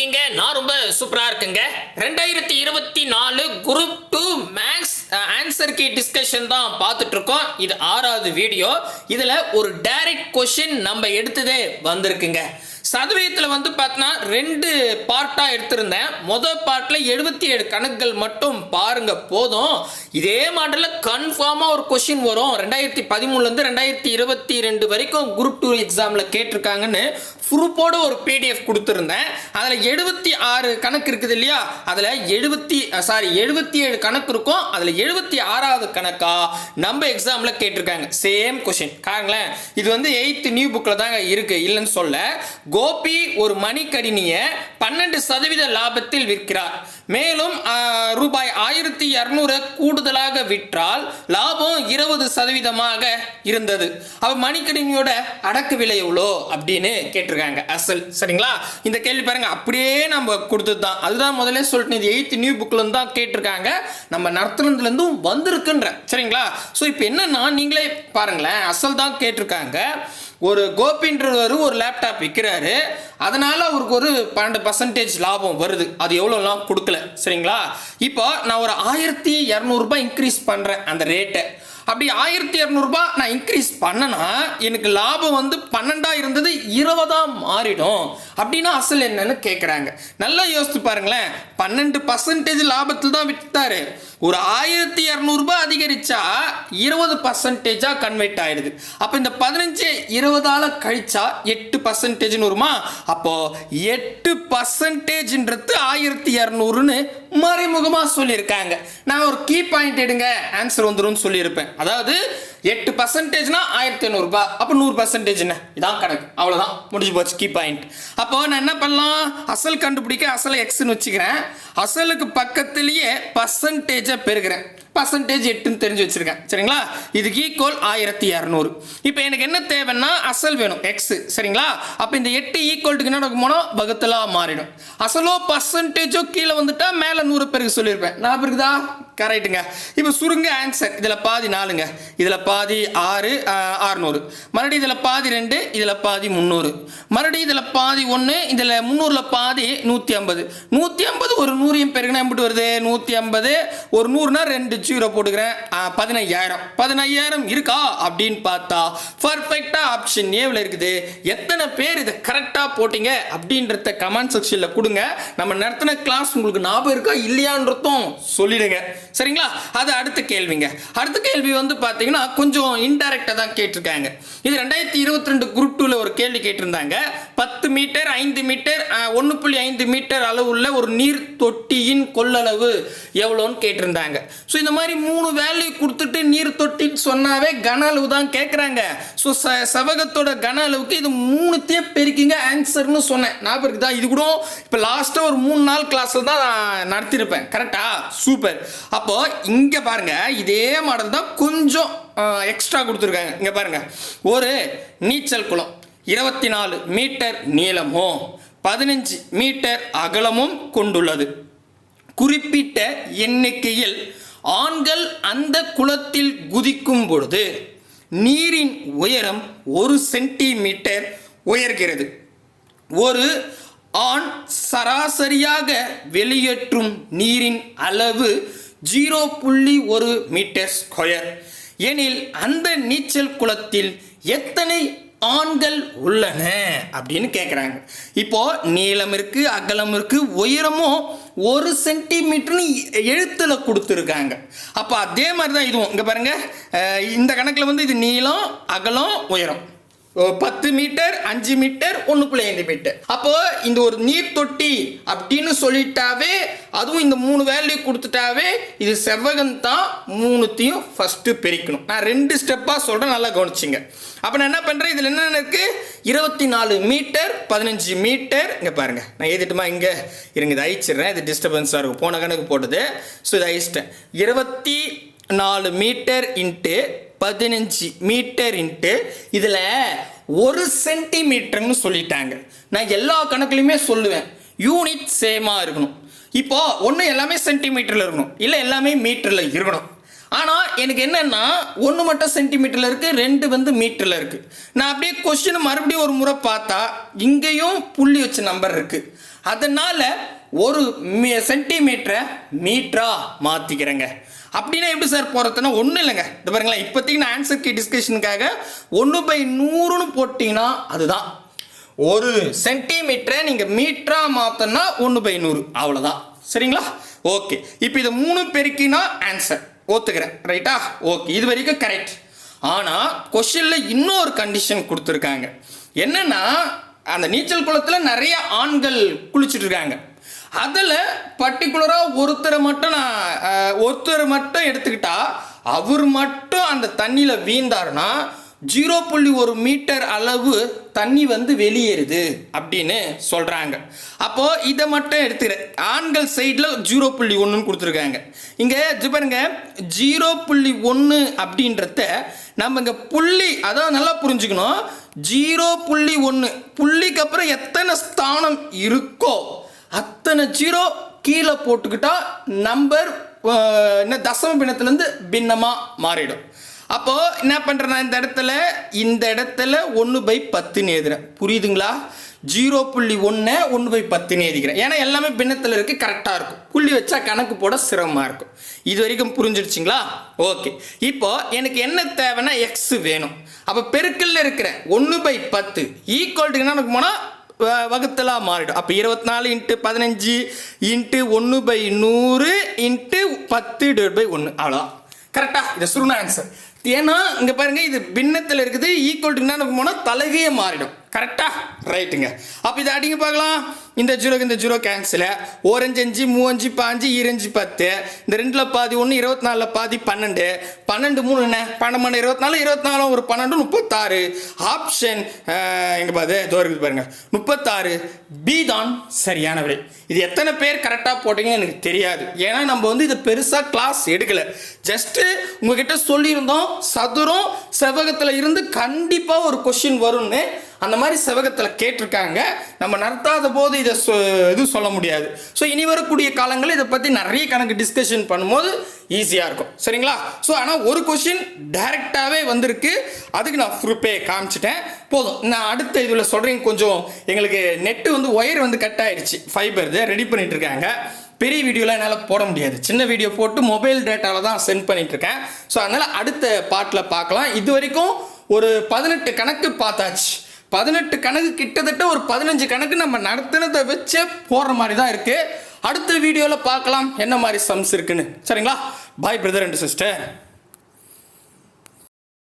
இருக்கீங்க. நான் ரொம்ப சூப்பரா இருக்குங்க. ரெண்டாயிரத்தி இருபத்தி நாலு group two maths answer key discussion தான் பார்த்துட்டு இருக்கோம் இது ஆறாவது வீடியோ இதுல ஒரு டைரக்ட் கொஷின் நம்ம எடுத்ததே வந்திருக்குங்க. சதவீதத்தில் வந்து பார்த்தோன்னா ரெண்டு பார்ட்டாக எடுத்திருந்தேன். மொதல் பார்ட்டில் எழுபத்தி ஏழு கணக்குகள் மட்டும் பாருங்க போதும். இதே மாடலில் கன்ஃபார்மாக ஒரு கொஷின் வரும். ரெண்டாயிரத்தி பதிமூணுலேருந்து ரெண்டாயிரத்தி இருபத்தி ரெண்டு வரைக்கும் குரூப் டூ எக்ஸாமில் கேட்டிருக்காங்கன்னு ப்ரூப்போடு ஒரு பிடிஎஃப் கொடுத்துருந்தேன். அதில் எழுபத்தி ஆறு கணக்கு இருக்குது இல்லையா? அதில் எழுபத்தி சாரி எழுபத்தி ஏழு கணக்கு இருக்கும். அதில் எழுபத்தி ஆறாவது கணக்கா? நம்ம எக்ஸாமில் கேட்டிருக்காங்க. சேம் கொஷின் காங்களேன் இது வந்து எயித்து நியூ புக்கில் தாங்க இருக்கு. இல்லைன்னு சொல்ல. கோபி ஒரு மணிக்கடினியை பன்னெண்டு சதவீத லாபத்தில் விற்கிறார். மேலும் ரூபாய் ஆயிரத்தி இரநூறு கூடுதலாக விற்றால் லாபம் இருபது சதவீதமாக இருந்தது. அவ மணிக்கணினியோட அடக்கு விலை எவ்வளோ அப்படின்னு கேட்டிருக்காங்க அசல். சரிங்களா? இந்த கேள்வி பாருங்க. அப்படியே நம்ம கொடுத்தது தான் அதுதான் முதல்ல சொல்லிட்டு இது எயித்து நியூ புக்லேருந்து தான் கேட்டிருக்காங்க. நம்ம நடத்துனதுலேருந்தும் வந்திருக்குன்ற. சரிங்களா? ஸோ இப்போ என்னன்னா நீங்களே பாருங்களேன். அசல் தான் கேட்டிருக்காங்க. ஒரு கோபின்றவர் ஒரு லேப்டாப் விற்கிறாரு அதனால் அவருக்கு ஒரு பன்னெண்டு பர்சன்டேஜ் லாபம் வருது. அது எவ்வளோலாம் கொடுக்கல. சரிங்களா? இப்போ நான் ஒரு ஆயிரத்தி இரநூறுபா இன்க்ரீஸ் பண்ணுறேன் அந்த ரேட்டை அப்படி ஆயிரத்தி இரநூறுபா நான் இன்க்ரீஸ் பண்ணனா எனக்கு லாபம் வந்து பன்னெண்டாக இருந்தது இருபதா மாறிடும். அப்படின்னா அசல் என்னன்னு கேட்குறாங்க நல்லா யோசித்து பாருங்களேன். பன்னெண்டு பர்சன்டேஜ் லாபத்தில் தான் விற்றாரு ஒரு ஆயிரத்தி இரநூறுபா அதிகரிச்சா இருபது பர்சன்டேஜாக கன்வெர்ட் ஆயிடுது. அப்போ இந்த பதினஞ்சு இருபதால கழிச்சா எட்டு பர்சன்டேஜ்னு வருமா? அப்போ எட்டு பர்சன்டேஜ்ன்றது ஆயிரத்தி இரநூறுன்னு மறைமுகமாக சொல்லியிருக்காங்க. நான் ஒரு கீ பாயிண்ட் எடுங்க ஆன்சர் வந்துடும் சொல்லியிருப்பேன். அதாவது எட்டு பர்சன்டேஜ்னா ஆயிரத்தி ஐநூறுரூபா அப்போ நூறு பர்சன்டேஜ் என்ன? இதான் கணக்கு. அவ்வளோதான் முடிஞ்சு போச்சு. கீ பாயிண்ட் அப்போ நான் என்ன பண்ணலாம்? அசல் கண்டுபிடிக்க அசலை எக்ஸ்னு வச்சுக்கிறேன். அசலுக்கு பக்கத்துலேயே பர்சன்டேஜை பெருகிறேன் பர்சன்டேஜ் எட்டுன்னு தெரிஞ்சு வச்சுருக்கேன். சரிங்களா? இதுக்கு ஈக்குவல் ஆயிரத்தி இரநூறு இப்போ எனக்கு என்ன தேவைன்னா அசல் வேணும். எக்ஸ் சரிங்களா? அப்போ இந்த எட்டு ஈக்குவல்ட்டுக்கு என்ன நடக்குமோனா வகுத்தலாக மாறிடும். அசலோ பர்சன்டேஜோ கீழே வந்துட்டால் மேலே நூறு பேருக்கு சொல்லியிருப்பேன். நான் இருக்குதா? கரெக்டுங்க இப்போ சுருங்க ஆன்சர் இதில் பாதி நாலுங்க. இதில் பாதி ஆறு ஆறுநூறு. மறுபடியும் இதில் பாதி ரெண்டு இதில் பாதி முந்நூறு. மறுபடியும் இதில் பாதி ஒன்று இதில் முந்நூறில் பாதி நூற்றி ஐம்பது. நூற்றி ஐம்பது ஒரு நூறையும் பெருகுனா எப்படி வருது? நூற்றி ஐம்பது. ஒரு நூறுனா ரெண்டு ஜீரோ போட்டுக்கிறேன். பதினையாயிரம். பதினையாயிரம் இருக்கா? அப்படின்னு பார்த்தா பர்ஃபெக்டாக ஆப்ஷன் ஏவில் இருக்குது. எத்தனை பேர் இதை கரெக்டாக போட்டீங்க? அப்படின்றத கமெண்ட் செக்ஷனில் கொடுங்க. நம்ம நடத்தின கிளாஸ் உங்களுக்கு ஞாபகம் இருக்கா? இல்லையான்றதும் சொல்லிடுங்க. சரிங்களா? அது அடுத்த கேள்விங்க. அடுத்த கேள்வி வந்து பார்த்தீங்கன்னா கொஞ்சம் இன்டைரக்டாக தான் கேட்டிருக்காங்க. இது ரெண்டாயிரத்தி இருபத்தி ரெண்டு குரூப் டூவில் ஒரு கேள்வி கேட்டிருந்தாங்க. பத்து மீட்டர் ஐந்து மீட்டர் ஒன்று புள்ளி ஐந்து மீட்டர் அளவுள்ள ஒரு நீர் தொட்டியின் கொள்ளளவு எவ்வளோன்னு கேட்டிருந்தாங்க. ஸோ இந்த மாதிரி மூணு வேல்யூ கொடுத்துட்டு நீர் தொட்டின்னு சொன்னாவே கன அளவு தான் கேட்குறாங்க ஸோ ச செவகத்தோட கன அளவுக்கு இது மூணுத்தையும் பெருக்கிங்க ஆன்சர்னு சொன்னேன். ஞாபகம் இருக்குதா? இது கூட இப்போ லாஸ்ட்டாக ஒரு மூணு நாள் கிளாஸில் தான் நான் நடத்தியிருப்பேன் கரெக்டா சூப்பர் அப்போ இங்கே பாருங்க இதே மாடல் தான் கொஞ்சம் எக்ஸ்ட்ரா கொடுத்துருக்காங்க. இங்கே பாருங்க. ஒரு நீச்சல் குளம். இருபத்தி நாலு மீட்டர் நீளமும் பதினஞ்சு மீட்டர் அகலமும் கொண்டுள்ளது. குறிப்பிட்ட எண்ணிக்கையில் ஆண்கள் அந்த குளத்தில் குதிக்கும் பொழுது நீரின் உயரம் ஒரு சென்டிமீட்டர் உயர்கிறது. ஒரு ஆண் சராசரியாக வெளியேற்றும் நீரின் அளவு ஜீரோ புள்ளி ஒரு மீட்டர் ஸ்கொயர். எனில் அந்த நீச்சல் குளத்தில் எத்தனை ஆண்கள் உள்ளன அப்படின்னு கேட்குறாங்க இப்போ நீளம் இருக்கு அகலம் இருக்கு உயரமும் ஒரு சென்டிமீட்டர்னு எழுத்துல கொடுத்துருக்காங்க. அப்போ அதே மாதிரி தான் இதுவும். இங்கே பாருங்க இந்த கணக்கில் வந்து இது நீளம் அகலம் உயரம். பத்து மீட்டர் அஞ்சு மீட்டர் ஒன்று புள்ளி ஐந்து மீட்டர் அப்போ இந்த ஒரு நீர் தொட்டி அப்படின்னு சொல்லிட்டாவே அதுவும் இந்த மூணு வேல்யூ கொடுத்துட்டாவே இது செவ்வகம் தான் மூணுத்தையும் ஃபஸ்ட்டு பிரிக்கணும். நான் ரெண்டு ஸ்டெப்பாக சொல்கிறேன் நல்லா கவனிச்சிங்க. அப்போ நான் என்ன பண்ணுறேன் இதில் என்னென்ன இருக்குது இருபத்தி நாலு மீட்டர் பதினஞ்சு மீட்டர் இங்கே பாருங்கள் நான் எழுதிட்டுமா இங்கே? இருங்க இதை அழிச்சிடுறேன். இது டிஸ்டர்பன்ஸாக இருக்கும். போன கணக்கு போட்டது. ஸோ இதை அழிச்சிட்டேன். இருபத்தி நாலு மீட்டர் இன்ட்டு பதினஞ்சு மீட்டர் இன்ட்டு இதில் ஒரு சென்டிமீட்டர்னு சொல்லிட்டாங்க. நான் எல்லா கணக்குலையுமே சொல்லுவேன். யூனிட் சேமாக இருக்கணும். இப்போ ஒன்று எல்லாமே சென்டிமீட்டரில் இருக்கணும். இல்லை எல்லாமே மீட்டரில் இருக்கணும். ஆனால் எனக்கு என்னன்னா ஒன்று மட்டும் சென்டிமீட்டரில் இருக்குது ரெண்டு வந்து மீட்டரில் இருக்குது நான் அப்படியே கொஸ்டின் மறுபடியும் ஒரு முறை பார்த்தா இங்கேயும் புள்ளி வச்ச நம்பர் இருக்குது அதனால் ஒரு சென்டிமீட்டரை மீட்டராக மாற்றிக்கிறேங்க அப்படின்னா எப்படி சார் போகிறதுனா ஒன்றும் இல்லைங்க. இது பாருங்களேன் இப்போதைக்கு நான் ஆன்சர் கீ டிஸ்கஷனுக்காக ஒன்று பை நூறுன்னு போட்டிங்கன்னா அதுதான். ஒரு சென்டிமீட்டரை நீங்கள் மீட்டராக மாற்றினா ஒன்று பை நூறு. அவ்வளோதான் சரிங்களா? ஓகே இப்போ இதை மூணு பெருக்கினா ஆன்சர் ஒத்துக்கிறேன். ரைட்டா ஓகே இது வரைக்கும் கரெக்ட் ஆனால் கொஷினில் இன்னொரு கண்டிஷன் கொடுத்துருக்காங்க. என்னென்னா அந்த நீச்சல் குளத்தில் நிறைய ஆண்கள் குளிச்சுட்டு இருக்காங்க. அதில் பர்டிகுலராக ஒருத்தரை மட்டும் நான் ஒருத்தரை ஒருத்தர் மட்டும் எடுத்துக்கிட்டா அவர் மட்டும் அந்த தண்ணியில் வீழ்ந்தாருன்னா ஜீரோ புள்ளி ஒரு மீட்டர் அளவு தண்ணி வந்து வெளியேறுது அப்படின்னு சொல்கிறாங்க அப்போது இதை மட்டும் எடுத்துக்கிறேன் ஆண்கள் சைடில் ஜீரோ புள்ளி ஒன்றுன்னு கொடுத்துருக்காங்க. இங்கே இது பாருங்க ஜீரோ புள்ளி ஒன்று அப்படின்றத நம்ம இங்கே புள்ளி அதான் நல்லா புரிஞ்சுக்கணும். ஜீரோ புள்ளி ஒன்று புள்ளிக்கு அப்புறம் எத்தனை ஸ்தானம் இருக்கோ அத்தனை ஜீரோ கீழே போட்டுக்கிட்டா நம்பர் என்ன தசம பின்னத்துலேருந்து பின்னமாக மாறிடும். அப்போது என்ன பண்ணுறேன் நான் இந்த இடத்துல இந்த இடத்துல ஒன்று பை பத்துன்னு எழுதுறேன். புரியுதுங்களா? ஜீரோ புள்ளி ஒன்று ஒன்று பை பத்துன்னு எழுதிக்கிறேன். ஏன்னா எல்லாமே பின்னத்தில் இருக்குது கரெக்டாக இருக்கும். புள்ளி வச்சா கணக்கு போட சிரமமாக இருக்கும். இது வரைக்கும் புரிஞ்சிருச்சிங்களா? ஓகே. இப்போது எனக்கு என்ன தேவைன்னா எக்ஸு வேணும். அப்போ பெருக்கல்ல இருக்கிற ஒன்று பை பத்து. ஈக்குவல்ட்டு என்ன போனால் வ- மாறிடும். அப்போ இருபத்தி நாலு இன்ட்டு பதினஞ்சு இன்ட்டு ஒன்று பை நூறு இன்ட்டு பத்து டிவைட் பை ஒன்று அவ்வளோ கரெக்டாக இது சுருண ஆன்சர் ஏன்னா இங்கே பாருங்கள் இது பின்னத்தில் இருக்குது ஈக்குவல் டு என்ன போனால் தலைகையே மாறிடும். கரெக்டாக ரைட்டுங்க அப்போ இதை அடிங்க பார்க்கலாம். இந்த ஜீரோக்கு இந்த ஜீரோ கேன்சல் ஓரஞ்சு அஞ்சு மூவஞ்சு பாஞ்சு இரஞ்சு பத்து. இந்த ரெண்டில் பாதி ஒன்று இருபத்தி நாலில் பாதி பன்னெண்டு. பன்னெண்டு மூணு என்ன? பன்னெண்டு இருபத்தி நாலு இருபத்தி நாலு ஒரு பன்னெண்டு முப்பத்தாறு. ஆப்ஷன் எங்கே பாது? இதோ இருக்குது முப்பத்தாறு. பி தான் சரியான விடை இது எத்தனை பேர் கரெக்டாக போட்டீங்கன்னு எனக்கு தெரியாது. ஏன்னா நம்ம வந்து இதை பெருசாக கிளாஸ் எடுக்கலை. ஜஸ்ட்டு உங்ககிட்ட சொல்லியிருந்தோம் சதுரம் செவகத்தில் இருந்து கண்டிப்பாக ஒரு கொஷின் வரும்னு அந்த மாதிரி செவகத்தில் கேட்டிருக்காங்க. நம்ம நடத்தாத போது இதை சொ இது சொல்ல முடியாது. ஸோ இனி வரக்கூடிய காலங்களில் இதை பற்றி நிறைய கணக்கு டிஸ்கஷன் பண்ணும்போது ஈஸியாக இருக்கும். சரிங்களா? ஸோ ஆனால் ஒரு கொஷின் டைரெக்டாகவே வந்திருக்கு. அதுக்கு நான் ப்ரூப்பே காமிச்சிட்டேன். போதும். நான் அடுத்த இதில் சொல்கிறேன் கொஞ்சம் எங்களுக்கு நெட்டு வந்து ஒயர் வந்து கட் ஆயிடுச்சு. ஃபைபர் இதை ரெடி பண்ணிட்டு இருக்காங்க. பெரிய வீடியோலாம் என்னால் போட முடியாது. சின்ன வீடியோ போட்டு மொபைல் டேட்டாவில் தான் சென்ட் பண்ணிகிட்ருக்கேன் ஸோ அதனால் அடுத்த பாட்டில் பார்க்கலாம். இது வரைக்கும் ஒரு பதினெட்டு கணக்கு பார்த்தாச்சு. பதினெட்டு கணக்கு கிட்டத்தட்ட ஒரு பதினஞ்சு கணக்கு நம்ம நடத்தினதை வச்சே போடுற மாதிரி தான் இருக்குது அடுத்த வீடியோவில் பார்க்கலாம். என்ன மாதிரி சம்ஸ் இருக்குன்னு. சரிங்களா? பாய் பிரதர் அண்ட் சிஸ்டர்